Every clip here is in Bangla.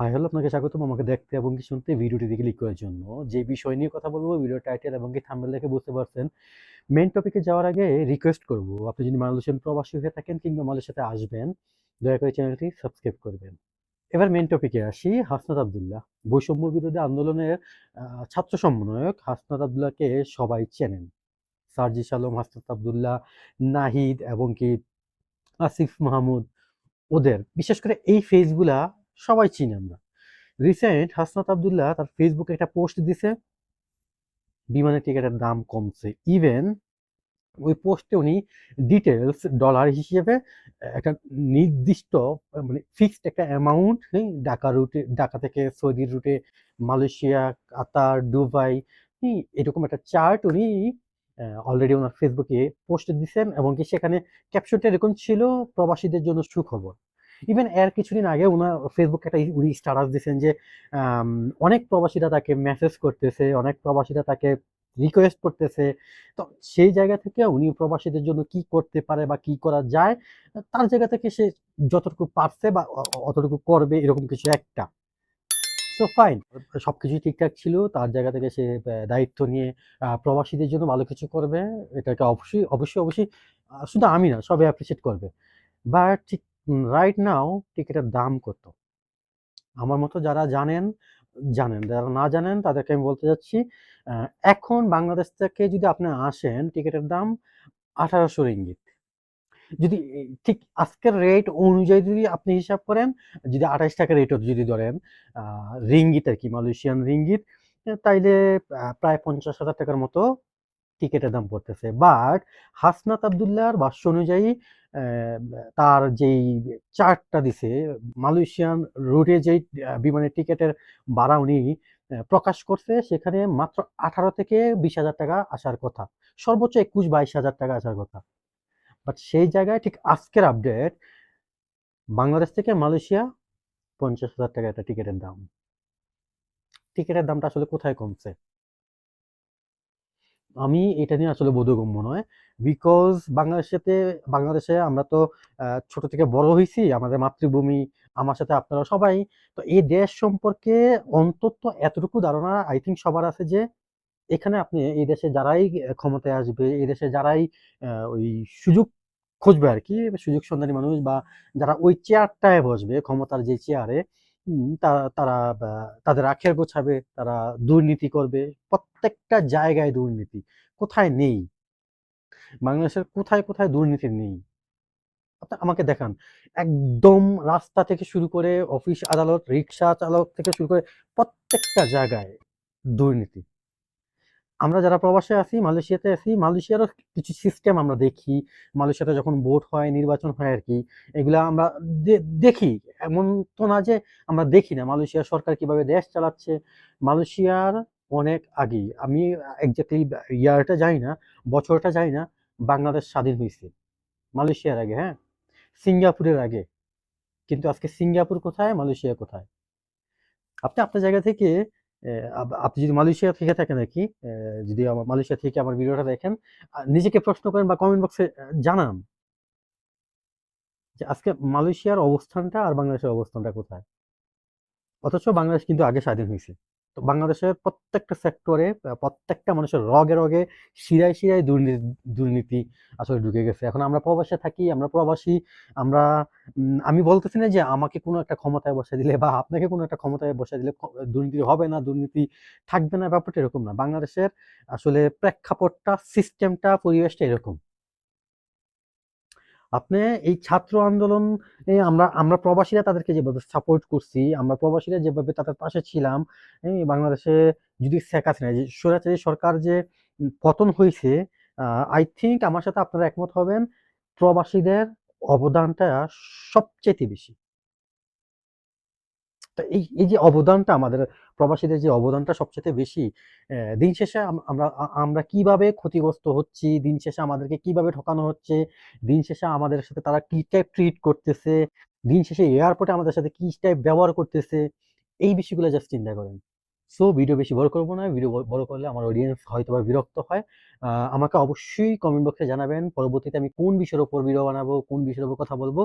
হাই হ্যালো আপনাকে স্বাগতম। আমাকে দেখতে এবং কি শুনতে ভিডিওটি দিকে ক্লিক করার জন্য। যে বিষয় নিয়ে কথা বলব ভিডিও টাইটেল এবং কি থাম্বনেল দেখে বুঝতে পারছেন মেন টপিকে যাওয়ার আগে রিকোয়েস্ট করব। আপনি যদি মালয়েশিয়ান প্রবাসী হয়ে থাকেন কিংবা মালয়েশিয়াতে আসবেন, দয়া করে চ্যানেলটি সাবস্ক্রাইব করবেন। এবার মেন টপিকে আসি, হাসনাত আবদুল্লাহ। বৈষম্য বিরোধী আন্দোলনের ছাত্র সমন্বয়ক হাসনাত আবদুল্লাহকে সবাই চেনেন। সার্জিস আলম, হাসনাত আবদুল্লাহ, নাহিদ এবং কি, আসিফ মাহমুদ, ওদের। বিশেষ করে এই ফেসগুলা সবাই চিনি আমরা। রিসেন্ট হাসনাত আবদুল্লাহ তার ফেসবুকে একটা পোস্ট দিছে। বিমানের টিকিটের দাম কমছে। ইভেন ওই পোস্টে উনি ডিটেলস ডলার হিসেবে একটা নির্দিষ্ট মানে ফিক্সড একটা অ্যামাউন্ট ঢাকা রুটে ঢাকা থেকে সৌদি রুটে মালয়েশিয়া কাতার দুবাই হুম, এরকম একটা চার্ট উনি অলরেডি ওনার ফেসবুকে পোস্ট দিছেন এবং কি সেখানে ক্যাপশনটা এরকম ছিল প্রবাসীদের জন্য সুখবর। ইভেন এর কিছুদিন আগে ওনার ফেসবুকে একটা উনি স্ট্যাটাস দিয়েছেন যে অনেক প্রবাসীরা তাকে মেসেজ করতেছে, অনেক প্রবাসীরা তাকে রিকোয়েস্ট করতেছে। তো সেই জায়গা থেকে উনি প্রবাসীদের জন্য কি করতে পারে বা কি করা যায়, তার জায়গা থেকে সে যতটুকু পারছে বা অতটুকু করবে এরকম কিছু একটা। সো ফাইন সবকিছুই ঠিকঠাক ছিল, তার জায়গা থেকে সে দায়িত্ব নিয়ে প্রবাসীদের জন্য ভালো কিছু করবে। এটাকে অবশ্যই অবশ্যই অবশ্যই শুধু আমি না, সবাই অ্যাপ্রিসিয়েট করবে। বাট ঠিক রাইট নাও টিকিটের দাম কত? আমার মতো যারা জানেন জানেন। যারা না জানেন, তাদেরকে আমি বলতে যাচ্ছি এখন বাংলাদেশ থেকে যদি আপনি আসেন টিকিটের দাম আঠারোশো রিঙ্গিত। যদি, ঠিক আজকের রেট অনুযায়ী যদি আপনি হিসাব করেন, যদি আঠাশ টাকা রেটও যদি ধরেন রিঙ্গিত আর কি, মালয়েশিয়ান রিঙ্গিত তাইলে প্রায় পঞ্চাশ হাজার টাকার মতো টিকিটের দাম পড়তেছে। বাট হাসনাত আবদুল্লাহর ভাষ্য অনুযায়ী তার যেই চার্টটা দিছে, মালয়েশিয়ান রুটে যেই বিমানের টিকিটের ভাড়া উনি প্রকাশ করছে, সেখানে মাত্র আঠারো থেকে বিশ হাজার টাকা আসার কথা। সর্বোচ্চ একুশ বাইশ হাজার টাকা আসার কথা। বাট সেই জায়গায় ঠিক আজকের আপডেট, বাংলাদেশ থেকে মালয়েশিয়া পঞ্চাশ হাজার টাকা একটা টিকিটের দাম। টিকিটের দামটা আসলে কোথায় কমছে? আমি এটা নিয়ে আসলে বোধগম্য নয়। বিকজ বাংলাদেশেতে, বাংলাদেশে আমরা তো ছোট থেকে বড় হয়েছি আমাদের মাতৃভূমি, আমার সাথে আপনারা সবাই। তো এই দেশ সম্পর্কে অন্তত এতটুকু ধারণা আই থিঙ্ক সবার আছে যে, এখানে আপনি এই দেশে যারাই ক্ষমতায় আসবে, এই দেশে যারাই ওই সুযোগ খুঁজবে আর কি, সুযোগ সন্ধানী মানুষ বা যারা ওই চেয়ারটায় বসবে, ক্ষমতার যে চেয়ারে তারা তাদের আখের গোছাবে, তারা দুর্নীতি করবে, প্রত্যেকটা জায়গায় দুর্নীতি। কোথায় নেই? বাংলাদেশের কোথায় কোথায় দুর্নীতি নেই? আমাকে দেখান। একদম রাস্তা থেকে শুরু করে অফিস আদালত, রিক্সা চালক থেকে শুরু করে প্রত্যেকটা জায়গায় দুর্নীতি। আমরা যারা প্রবাসে আছি, মালয়েশিয়াতে আছি, মালয়েশিয়ারও কিছু সিস্টেম আমরা দেখি। মালয়েশিয়াতে যখন ভোট হয়, নির্বাচন হয় আর কি, এগুলা আমরা দেখি। এমন তো না যে আমরা দেখি না। মালয়েশিয়া সরকার কীভাবে দেশ চালাচ্ছে, মালয়েশিয়ার অনেক আগেই। আমি এক্স্যাক্টলি ইয়ারটা যাই না, বছরটা যাই না, বাংলাদেশ স্বাধীন হয়েছে। মালয়েশিয়ার আগে হ্যাঁ? সিঙ্গাপুরের আগে। কিন্তু আজকে সিঙ্গাপুর কোথায়, মালয়েশিয়া কোথায়? আপনি আপনার জায়গা থেকে আপনি যদি মালয়েশিয়া থেকে থাকেন আর কি যদি আমার, মালয়েশিয়া থেকে আমার ভিডিওটা দেখেন নিজেকে প্রশ্ন করেন বা কমেন্ট বক্সে জানান যে আজকে মালয়েশিয়ার অবস্থানটা আর বাংলাদেশের অবস্থানটা কোথায়। অথচ বাংলাদেশ কিন্তু আগে স্বাধীন হয়েছে। তো বাংলাদেশের প্রত্যেকটা সেক্টরে প্রত্যেকটা মানুষের রগে রগে শিরায় শিরায় দুর্নীতি দুর্নীতি আসলে ঢুকে গেছে। এখন আমরা প্রবাসে থাকি, আমরা প্রবাসী, আমরা আমি বলতেছি না যে আমাকে কোনো একটা ক্ষমতায় বসে দিলে বা আপনাকে কোনো একটা ক্ষমতায় বসে দিলে দুর্নীতি হবে না, দুর্নীতি থাকবে না, ব্যাপারটা এরকম না। বাংলাদেশের আসলে প্রেক্ষাপটটা সিস্টেমটা পরিবেশটা এরকম। আপনি এই ছাত্র আন্দোলন আমরা আমরা প্রবাসীরা তাদেরকে যেভাবে সাপোর্ট করছি, আমরা প্রবাসীরা যেভাবে তাদের পাশে ছিলাম বাংলাদেশে যদি শেখ হাসিনা যে স্বৈরাচারী সরকার যে পতন হয়েছে আই থিঙ্ক আমার সাথে আপনারা একমত হবেন, প্রবাসীদের অবদানটা সবচেয়ে বেশি। তো এই এই যে অবদানটা আমাদের প্রবাসীদের যে অবদানটা সবচেয়ে বেশি দিন শেষে আমরা আমরা কীভাবে ক্ষতিগ্রস্ত হচ্ছি, দিন শেষে আমাদেরকে কীভাবে ঠকানো হচ্ছে, দিন শেষে আমাদের সাথে তারা কি টাইপ ট্রিট করতেছে, দিন শেষে এয়ারপোর্টে আমাদের সাথে কি টাইপ ব্যবহার করতেছে, এই বিষয়গুলো জাস্ট চিন্তা করেন। সো ভিডিও বেশি বড় করব না। ভিডিও বড় করলে আমার অডিয়েন্স হয়তো বা বিরক্ত হয়। আমাকে অবশ্যই কমেন্ট বক্সে জানাবেন পরবর্তীতে আমি কোন বিষয়ের ওপর ভিডিও বানাবো, কোন বিষয়ের উপর কথা বলব।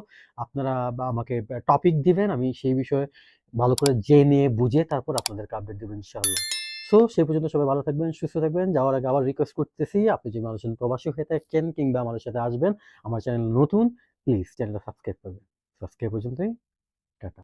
আপনারা আমাকে টপিক দিবেন। আমি সেই বিষয়ে ভালো করে জেনে বুঝে তারপর আপনাদেরকে আপডেট দেব ইনশাআল্লাহ। সো সে পর্যন্ত সবাই ভালো থাকবেন, সুস্থ থাকবেন। যাওয়ার আগে আবার রিকোয়েস্ট করতেছি আপনি যদি মালয়েশিয়ান প্রবাসী হয়ে থাকেন কিংবা আমাদের সাথে আসবেন, আমার চ্যানেল নতুন প্লিজ চ্যানেলটা সাবস্ক্রাইব করবেন। সো আজকে এ পর্যন্তই।